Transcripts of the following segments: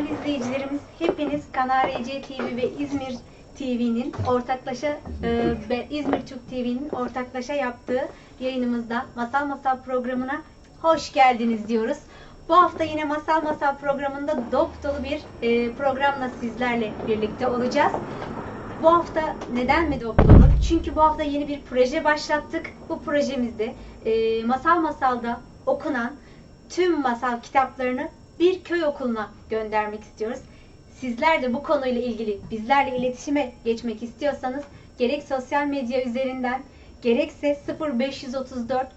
Değerli izleyicilerimiz, hepiniz Kanarya C TV ve İzmir TV'nin ortaklaşa e, ve İzmir Türk TV'nin ortaklaşa yaptığı yayınımızda Masal Masal programına hoş geldiniz diyoruz. Bu hafta yine Masal Masal programında dop dolu bir e, programla sizlerle birlikte olacağız. Bu hafta neden mi dop dolu? Çünkü bu hafta yeni bir proje başlattık. Bu projemizde e, Masal Masal'da okunan tüm masal kitaplarını bir köy okuluna göndermek istiyoruz. Sizler de bu konuyla ilgili bizlerle iletişime geçmek istiyorsanız gerek sosyal medya üzerinden gerekse 0534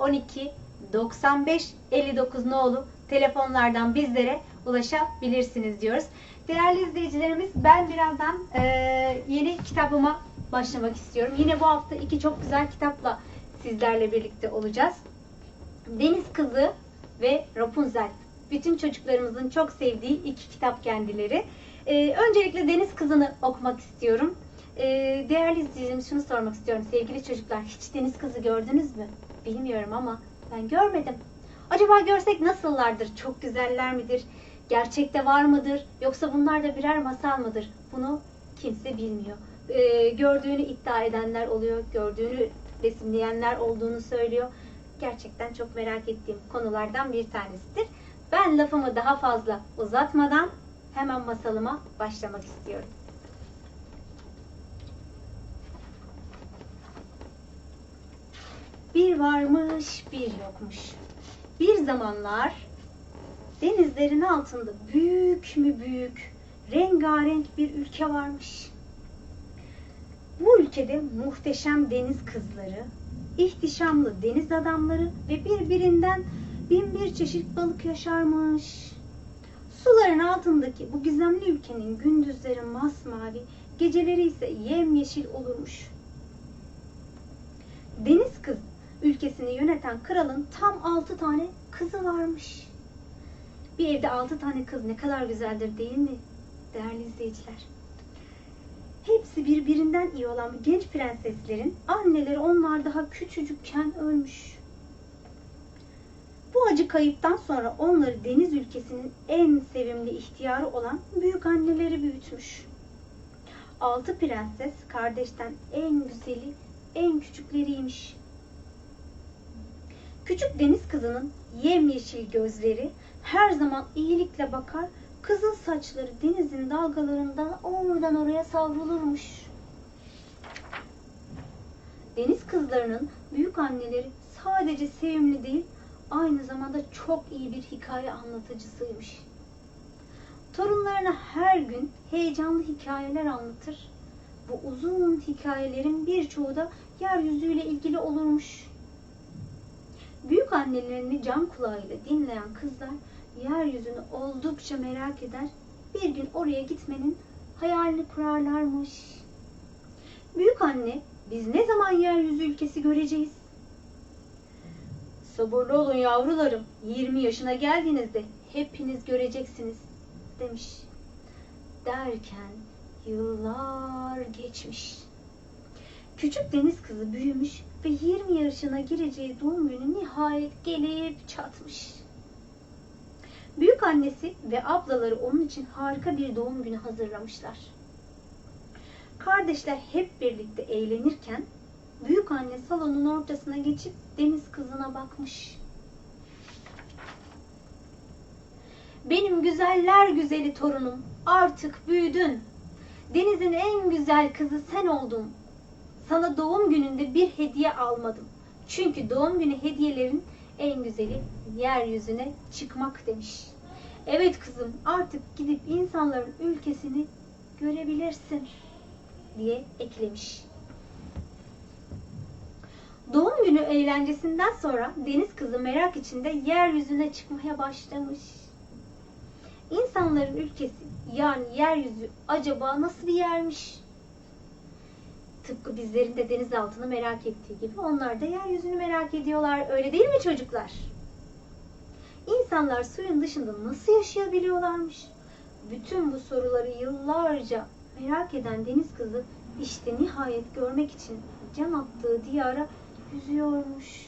012 95 59 nolu telefonlardan bizlere ulaşabilirsiniz diyoruz. Değerli izleyicilerimiz ben birazdan eee, yeni kitabıma başlamak istiyorum. Yine bu hafta iki çok güzel kitapla sizlerle birlikte olacağız. Deniz Kızı ve Rapunzel. Bütün çocuklarımızın çok sevdiği iki kitap kendileri. Ee, öncelikle Deniz Kızı'nı okumak istiyorum. Ee, değerli izleyicilerim şunu sormak istiyorum. Sevgili çocuklar hiç Deniz Kızı gördünüz mü? Bilmiyorum ama ben görmedim. Acaba görsek nasıllardır? Çok güzeller midir? Gerçekte var mıdır? Yoksa bunlar da birer masal mıdır? Bunu kimse bilmiyor. Ee, gördüğünü iddia edenler oluyor. Gördüğünü resimleyenler olduğunu söylüyor gerçekten çok merak ettiğim konulardan bir tanesidir. Ben lafımı daha fazla uzatmadan hemen masalıma başlamak istiyorum. Bir varmış, bir yokmuş. Bir zamanlar denizlerin altında büyük mü büyük, rengarenk bir ülke varmış. Bu ülkede muhteşem deniz kızları, ihtişamlı deniz adamları ve birbirinden bin bir çeşit balık yaşarmış. Suların altındaki bu gizemli ülkenin gündüzleri masmavi, geceleri ise yemyeşil olurmuş. Deniz kız ülkesini yöneten kralın tam altı tane kızı varmış. Bir evde altı tane kız ne kadar güzeldir değil mi değerli izleyiciler? Hepsi birbirinden iyi olan genç prenseslerin anneleri onlar daha küçücükken ölmüş. Bu acı kayıptan sonra onları deniz ülkesinin en sevimli ihtiyarı olan büyük anneleri büyütmüş. Altı prenses kardeşten en güzeli, en küçükleriymiş. Küçük deniz kızının yemyeşil gözleri her zaman iyilikle bakar Kızıl saçları denizin dalgalarından oradan oraya savrulurmuş. Deniz kızlarının büyük anneleri sadece sevimli değil, aynı zamanda çok iyi bir hikaye anlatıcısıymış. Torunlarına her gün heyecanlı hikayeler anlatır. Bu uzun hikayelerin birçoğu da yeryüzüyle ilgili olurmuş. Büyük annelerini can kulağıyla dinleyen kızlar yeryüzünü oldukça merak eder. Bir gün oraya gitmenin hayalini kurarlarmış. Büyük anne, biz ne zaman yeryüzü ülkesi göreceğiz? Sabırlı olun yavrularım. 20 yaşına geldiğinizde hepiniz göreceksiniz demiş. Derken yıllar geçmiş. Küçük deniz kızı büyümüş ve 20 yaşına gireceği doğum günü nihayet gelip çatmış. Büyük annesi ve ablaları onun için harika bir doğum günü hazırlamışlar. Kardeşler hep birlikte eğlenirken büyük anne salonun ortasına geçip deniz kızına bakmış. Benim güzeller güzeli torunum artık büyüdün. Denizin en güzel kızı sen oldun. Sana doğum gününde bir hediye almadım. Çünkü doğum günü hediyelerin en güzeli yeryüzüne çıkmak demiş. Evet kızım artık gidip insanların ülkesini görebilirsin diye eklemiş. Doğum günü eğlencesinden sonra deniz kızı merak içinde yeryüzüne çıkmaya başlamış. İnsanların ülkesi yani yeryüzü acaba nasıl bir yermiş? Tıpkı bizlerin de deniz altını merak ettiği gibi onlar da yeryüzünü merak ediyorlar. Öyle değil mi çocuklar? İnsanlar suyun dışında nasıl yaşayabiliyorlarmış? Bütün bu soruları yıllarca merak eden deniz kızı işte nihayet görmek için can attığı diyara yüzüyormuş.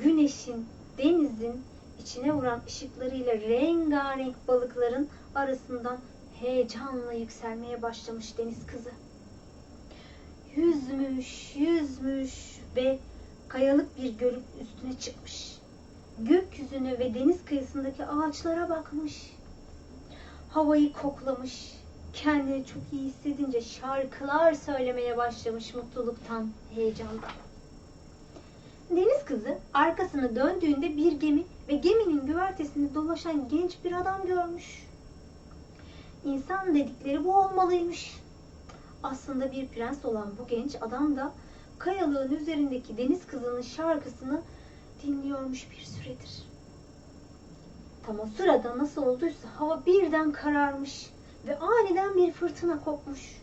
Güneşin, denizin, içine vuran ışıklarıyla rengarenk balıkların arasından heyecanla yükselmeye başlamış deniz kızı. Yüzmüş, yüzmüş ve kayalık bir gölün üstüne çıkmış. Gökyüzüne ve deniz kıyısındaki ağaçlara bakmış. Havayı koklamış. Kendini çok iyi hissedince şarkılar söylemeye başlamış mutluluktan, heyecandan. Deniz kızı arkasını döndüğünde bir gemi ve geminin güvertesinde dolaşan genç bir adam görmüş. İnsan dedikleri bu olmalıymış. Aslında bir prens olan bu genç adam da kayalığın üzerindeki deniz kızının şarkısını dinliyormuş bir süredir. Tam o sırada nasıl olduysa hava birden kararmış ve aniden bir fırtına kopmuş.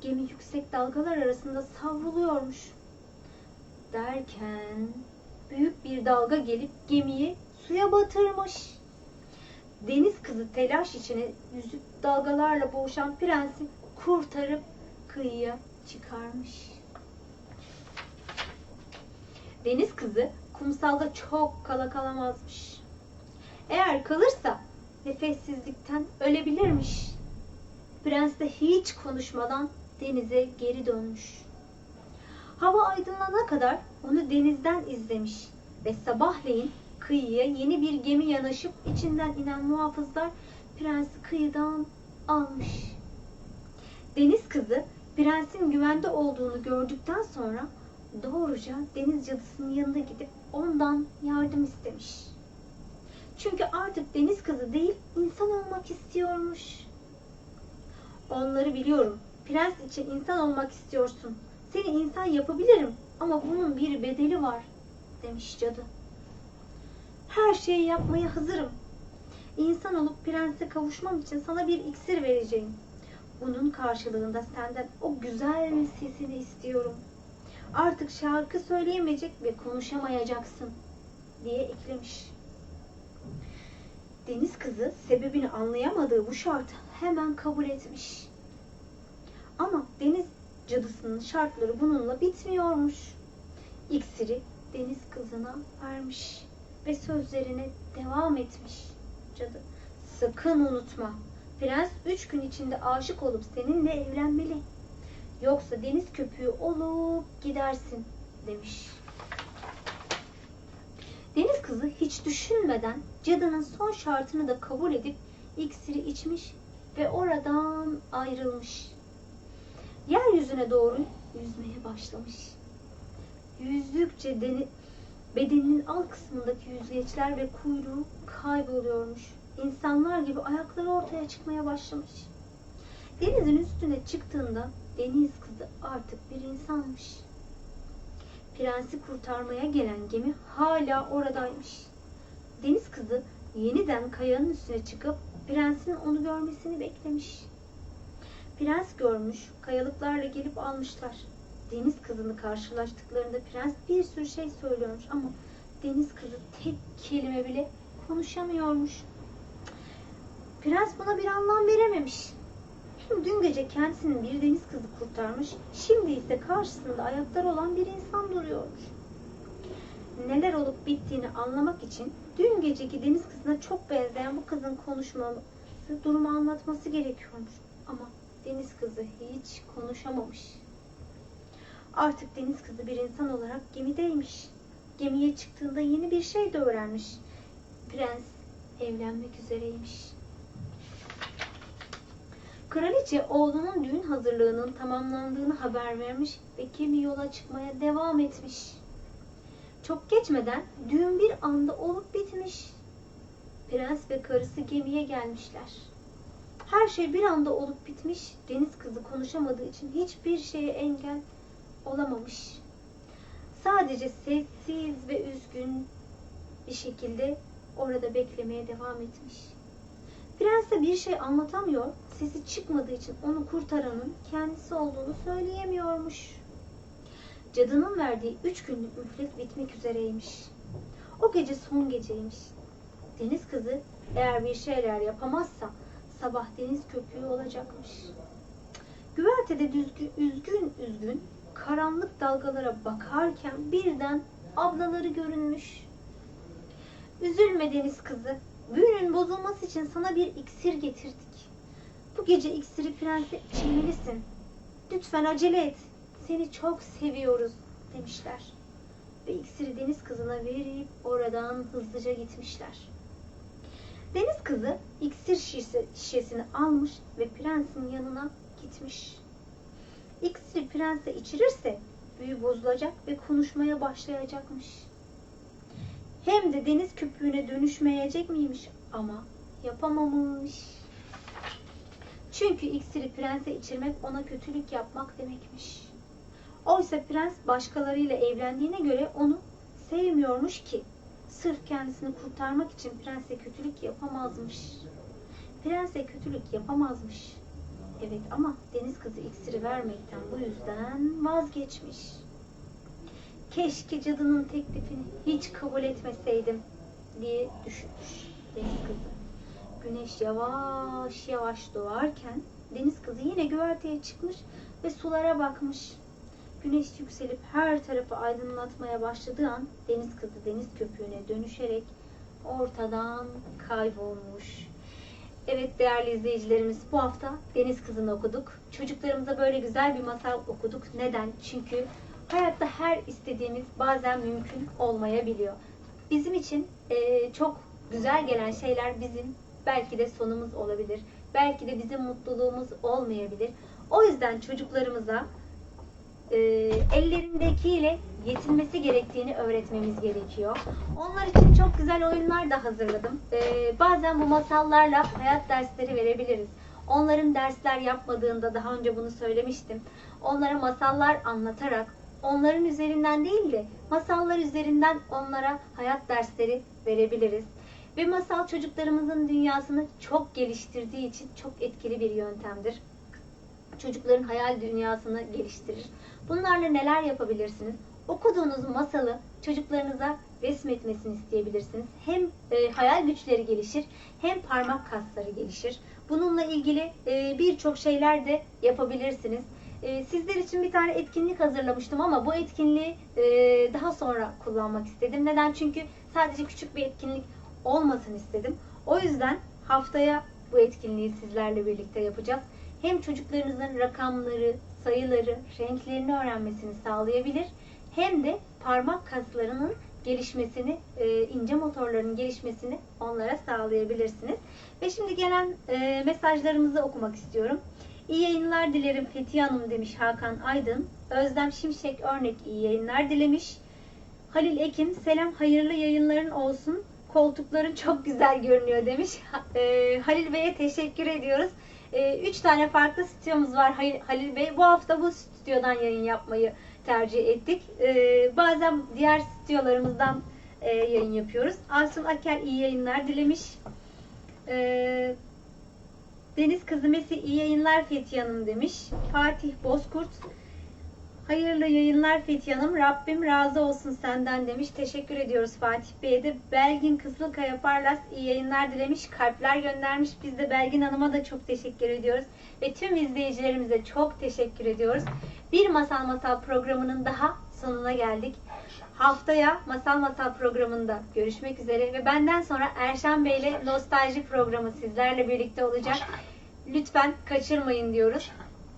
Gemi yüksek dalgalar arasında savruluyormuş. Derken büyük bir dalga gelip gemiyi suya batırmış. Deniz kızı telaş içine yüzüp dalgalarla boğuşan prensi kurtarıp kıyıya çıkarmış. Deniz kızı kumsalda çok kala kalamazmış. Eğer kalırsa nefessizlikten ölebilirmiş. Prens de hiç konuşmadan denize geri dönmüş. Hava aydınlanana kadar onu denizden izlemiş ve sabahleyin kıyıya yeni bir gemi yanaşıp içinden inen muhafızlar prensi kıyıdan almış. Deniz kızı prensin güvende olduğunu gördükten sonra doğruca deniz cadısının yanına gidip ondan yardım istemiş. Çünkü artık deniz kızı değil insan olmak istiyormuş. Onları biliyorum. Prens için insan olmak istiyorsun. Seni insan yapabilirim ama bunun bir bedeli var demiş cadı. Her şeyi yapmaya hazırım. İnsan olup prense kavuşmam için sana bir iksir vereceğim. Bunun karşılığında senden o güzel sesini istiyorum. Artık şarkı söyleyemeyecek ve konuşamayacaksın diye eklemiş. Deniz kızı sebebini anlayamadığı bu şartı hemen kabul etmiş. Ama deniz cadısının şartları bununla bitmiyormuş. İksiri deniz kızına vermiş ve sözlerine devam etmiş cadı. Sakın unutma. Prens üç gün içinde aşık olup seninle evlenmeli. Yoksa deniz köpüğü olup gidersin demiş. Deniz kızı hiç düşünmeden cadının son şartını da kabul edip iksiri içmiş ve oradan ayrılmış. Yeryüzüne doğru yüzmeye başlamış. Yüzdükçe deni, bedeninin alt kısmındaki yüzgeçler ve kuyruğu kayboluyormuş. İnsanlar gibi ayakları ortaya çıkmaya başlamış. Denizin üstüne çıktığında deniz kızı artık bir insanmış. Prensi kurtarmaya gelen gemi hala oradaymış. Deniz kızı yeniden kayanın üstüne çıkıp prensin onu görmesini beklemiş. Prens görmüş, kayalıklarla gelip almışlar. Deniz kızını karşılaştıklarında prens bir sürü şey söylüyormuş ama deniz kızı tek kelime bile konuşamıyormuş. Prens buna bir anlam verememiş. Dün gece kendisinin bir deniz kızı kurtarmış, şimdi ise karşısında ayaklar olan bir insan duruyormuş. Neler olup bittiğini anlamak için dün geceki deniz kızına çok benzeyen bu kızın konuşması, durumu anlatması gerekiyormuş. Ama deniz kızı hiç konuşamamış. Artık deniz kızı bir insan olarak gemideymiş. Gemiye çıktığında yeni bir şey de öğrenmiş. Prens evlenmek üzereymiş. Kraliçe oğlunun düğün hazırlığının tamamlandığını haber vermiş ve gemi yola çıkmaya devam etmiş. Çok geçmeden düğün bir anda olup bitmiş. Prens ve karısı gemiye gelmişler. Her şey bir anda olup bitmiş. Deniz kızı konuşamadığı için hiçbir şeye engel olamamış. Sadece sessiz ve üzgün bir şekilde orada beklemeye devam etmiş. Prense bir şey anlatamıyor, sesi çıkmadığı için onu kurtaranın kendisi olduğunu söyleyemiyormuş. Cadının verdiği üç günlük mühlet bitmek üzereymiş. O gece son geceymiş. Deniz kızı eğer bir şeyler yapamazsa sabah deniz köpüğü olacakmış. Güvertede düzgün, üzgün üzgün karanlık dalgalara bakarken birden ablaları görünmüş. Üzülme deniz kızı. Büyünün bozulması için sana bir iksir getirdik. Bu gece iksiri prense içirmelisin. Lütfen acele et. Seni çok seviyoruz demişler. Ve iksiri deniz kızına verip oradan hızlıca gitmişler. Deniz kızı iksir şişesi, şişesini almış ve prensin yanına gitmiş. İksiri prense içirirse büyü bozulacak ve konuşmaya başlayacakmış. Hem de deniz köpüğüne dönüşmeyecek miymiş ama yapamamış. Çünkü iksiri prense içirmek ona kötülük yapmak demekmiş. Oysa prens başkalarıyla evlendiğine göre onu sevmiyormuş ki. Sırf kendisini kurtarmak için prense kötülük yapamazmış. Prense kötülük yapamazmış. Evet ama deniz kızı iksiri vermekten bu yüzden vazgeçmiş. Keşke cadının teklifini hiç kabul etmeseydim diye düşünmüş deniz kızı. Güneş yavaş yavaş doğarken deniz kızı yine güverteye çıkmış ve sulara bakmış. Güneş yükselip her tarafı aydınlatmaya başladığı an deniz kızı deniz köpüğüne dönüşerek ortadan kaybolmuş. Evet değerli izleyicilerimiz bu hafta Deniz Kızı'nı okuduk. Çocuklarımıza böyle güzel bir masal okuduk. Neden? Çünkü hayatta her istediğimiz bazen mümkün olmayabiliyor. Bizim için eee, çok güzel gelen şeyler bizim belki de sonumuz olabilir. Belki de bizim mutluluğumuz olmayabilir. O yüzden çocuklarımıza e, ellerindekiyle yetinmesi gerektiğini öğretmemiz gerekiyor. Onlar için çok güzel oyunlar da hazırladım. E, bazen bu masallarla hayat dersleri verebiliriz. Onların dersler yapmadığında daha önce bunu söylemiştim. Onlara masallar anlatarak onların üzerinden değil de masallar üzerinden onlara hayat dersleri verebiliriz. Ve masal çocuklarımızın dünyasını çok geliştirdiği için çok etkili bir yöntemdir çocukların hayal dünyasını geliştirir. Bunlarla neler yapabilirsiniz? Okuduğunuz masalı çocuklarınıza resmetmesini isteyebilirsiniz. Hem e, hayal güçleri gelişir hem parmak kasları gelişir. Bununla ilgili e, birçok şeyler de yapabilirsiniz. E, sizler için bir tane etkinlik hazırlamıştım ama bu etkinliği e, daha sonra kullanmak istedim. Neden? Çünkü sadece küçük bir etkinlik olmasın istedim. O yüzden haftaya bu etkinliği sizlerle birlikte yapacağız hem çocuklarınızın rakamları, sayıları, renklerini öğrenmesini sağlayabilir hem de parmak kaslarının gelişmesini, e, ince motorların gelişmesini onlara sağlayabilirsiniz. Ve şimdi gelen e, mesajlarımızı okumak istiyorum. İyi yayınlar dilerim Fethiye Hanım demiş Hakan Aydın. Özlem Şimşek örnek iyi yayınlar dilemiş. Halil Ekin selam hayırlı yayınların olsun. Koltukların çok güzel görünüyor demiş. E, Halil Bey'e teşekkür ediyoruz. E, üç tane farklı stüdyomuz var Halil- Bey. Bu hafta bu stüdyodan yayın yapmayı tercih ettik. E, bazen diğer stüdyolarımızdan e, yayın yapıyoruz. Asım Aker iyi yayınlar dilemiş. E, Deniz Kızı Mesi iyi yayınlar Fethiye Hanım demiş. Fatih Bozkurt Hayırlı yayınlar Fethiye Hanım. Rabbim razı olsun senden demiş. Teşekkür ediyoruz Fatih Bey'e de. Belgin Kızılkaya Parlas iyi yayınlar dilemiş. Kalpler göndermiş. Biz de Belgin Hanım'a da çok teşekkür ediyoruz. Ve tüm izleyicilerimize çok teşekkür ediyoruz. Bir Masal Masal programının daha sonuna geldik. Haftaya Masal Masal programında görüşmek üzere ve benden sonra Erşen Bey ile Nostalji programı sizlerle birlikte olacak. Lütfen kaçırmayın diyoruz.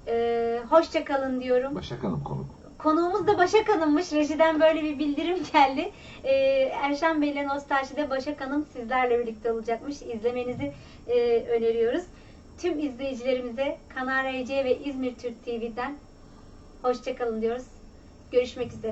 Ee, hoşça kalın diyorum. Başak Hanım konuk. Konuğumuz da Başak Hanım'mış. Rejiden böyle bir bildirim geldi. Ee, Erşen Bey ile Nostalji'de Başak Hanım sizlerle birlikte olacakmış. İzlemenizi e, öneriyoruz. Tüm izleyicilerimize Kanal RC ve İzmir Türk TV'den hoşçakalın diyoruz. Görüşmek üzere.